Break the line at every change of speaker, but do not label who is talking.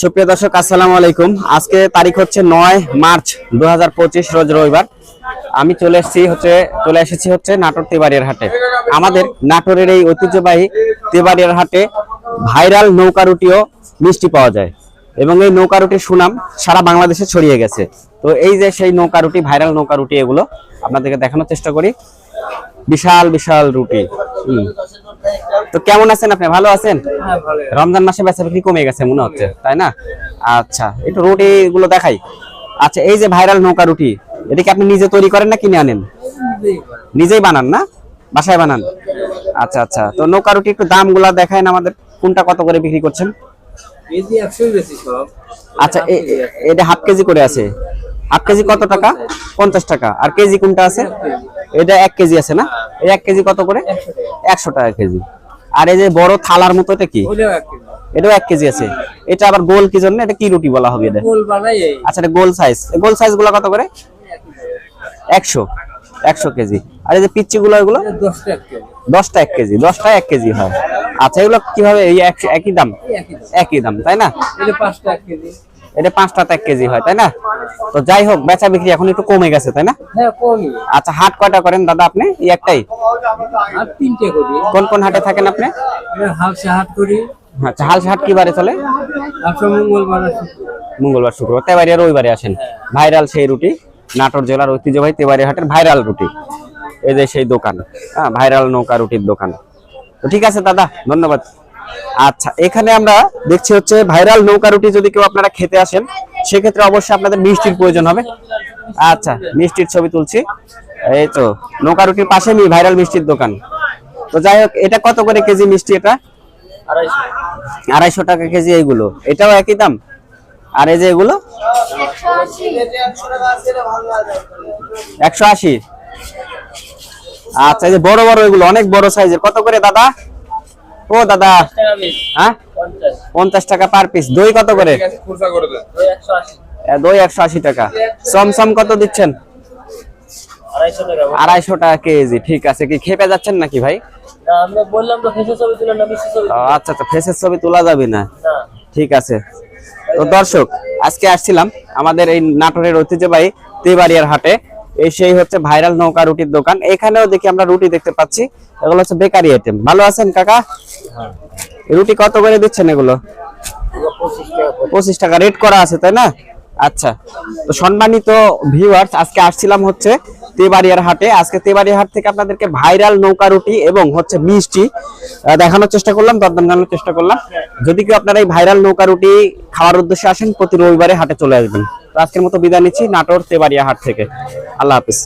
সুপ্রিয় দর্শক, আসসালামু আলাইকুম। আজকে তারিখ হচ্ছে নয় মার্চ দু হাজার পঁচিশ, রোজ রবিবার। আমি চলে এসেছি হচ্ছে, চলে এসেছি হচ্ছে নাটোর তেবাড়িয়ার হাটে। আমাদের নাটোরের এই ঐতিহ্যবাহী তেবাড়িয়ার হাটে ভাইরাল নৌকা রুটিও মিষ্টি পাওয়া যায়। এবং এই নৌকা রুটির সুনাম সারা বাংলাদেশে ছড়িয়ে গেছে। তো এই যে সেই নৌকা রুটি, ভাইরাল নৌকা রুটি, এগুলো আপনাদেরকে দেখানোর চেষ্টা করি। বিশাল বিশাল রুটি। তো কেমন আছেন আপনি? ভালো আছেন? রমজান মাসে বেচা বিক্রি কমে গেছে মনে হচ্ছে তাই না? আচ্ছা একটু রুটি গুলো দেখাই। আচ্ছা এই যে ভাইরাল নৌকা রুটি এটা কি আপনি নিজে তৈরি করেন না কিনে আনেন? নিজেই বানান না? বাসায় বানান? আচ্ছা আচ্ছা তো নৌকা রুটি একটু দামগুলা দেখায় আমাদের কোনটা কত করে বিক্রি করছেন? আচ্ছা এটা হাফ কেজি করে আছে। হাফ কেজি কত টাকা? পঞ্চাশ টাকা। আর কেজি কোনটা আছে? এটা এক কেজি আছে না? এই এক কেজি কত করে? একশো টাকা কেজি। আর এই যে বড় থালার মতো এটা কি এটাও এক কেজি আছে। এটা আবার গোল কি জন্য? এটা কি রুটি বলা হবে এটা?
গোল বানাই এই।
আচ্ছা এটা গোল সাইজ গোল সাইজগুলো কত করে? একশো। একশো কেজি। আর এই যে পিচ্ছি গুলো এগুলো
দশটা এক কেজি।
দশটা এক কেজি। হয়। আচ্ছা এগুলো কীভাবে এই একই দাম?
একই দাম।
তাই না?
পাঁচটা এক কেজি।
এটা পাঁচটা এক কেজি হয় তাই না? তো যাই হোক বেচা বিক্রি এখন একটু কমে গেছে তাই না?
হ্যাঁ
আচ্ছা হাট কয়টা করেন দাদা আপনি? একটাই?
তিনটে
কোন কোন হাটে থাকেন আপনি?
হাট করি।
আচ্ছা হালসা হাট কি বারে চলে
মঙ্গলবার শুক্রবার।
শুক্রবার। তেবাড়িয়া রবিবারে আসেন। ভাইরাল সেই রুটি। নাটোর জেলার ঐতিহ্যবাহী তেবাড়িয়া হাটের ভাইরাল রুটি। এই যে সেই দোকান। হ্যাঁ ভাইরাল নৌকা রুটির দোকান। তো ঠিক আছে দাদা ধন্যবাদ। আচ্ছা এখানে আমরা দেখছি হচ্ছে ভাইরাল নৌকা রুটি যদি কেউ আপনারা খেতে আসেন, সেক্ষেত্রে অবশ্যই আপনাদের মিষ্টির প্রয়োজন হবে। আচ্ছা মিষ্টির ছবি তুলছি। এই তো, নৌকা রুটির পাশে ভাইরাল মিষ্টির দোকান। তো যাই হোক, এটা কত করে কেজি মিষ্টি এটা? আড়াইশো টাকা কেজি এইগুলো। এটাও একই দাম? আর এই যে এগুলো? একশো আশি। আচ্ছা এই যে বড় বড় এগুলো, অনেক বড় সাইজের। কত করে দাদা? ও দাদা। হ্যাঁ? পঞ্চাশ। টাকা পার পিস দই কত করে? দই একশো আশি। টাকা। সমসম কত দিচ্ছেন? আড়াইশো টাকা। কেজি। ঠিক আছে কি খেপে যাচ্ছেন নাকি ভাই?
বললাম তো
আচ্ছা আচ্ছা ফেসের ছবি তোলা যাবে না।
না।
ঠিক আছে। তো দর্শক আজকে আসছিলাম আমাদের এই নাটোরের ঐতিহ্যবাহী তেবাড়িয়ার হাটে। এই সেই হচ্ছে ভাইরাল নৌকা রুটির দোকান। এখানেও দেখি আমরা রুটি দেখতে পাচ্ছি। এগুলো হচ্ছে বেকারি আইটেম ভালো আছেন কাকা? রুটি কত করে দিচ্ছেন এগুলো? পঁচিশ টাকা। রেট করা আছে তাই না? আচ্ছা। তো সম্মানিত ভিউয়ার্স আজকে আসছিলাম হচ্ছে তেবাড়িয়ার হাটে। আজকে তেবাড়িয়া হাট থেকে আপনাদেরকে ভাইরাল নৌকা রুটি এবং হচ্ছে মিষ্টি দেখানোর চেষ্টা করলাম, দরদাম জানানোর চেষ্টা করলাম। যদি কেউ আপনারা এই ভাইরাল নৌকা রুটি খাওয়ার উদ্দেশ্যে আসেন, প্রতি রবিবারে হাটে চলে আসবেন। আজকের মতো বিদায় নিচ্ছি, নাটোর তেবাড়িয়া হাট থেকে। আল্লাহ হাফিজ।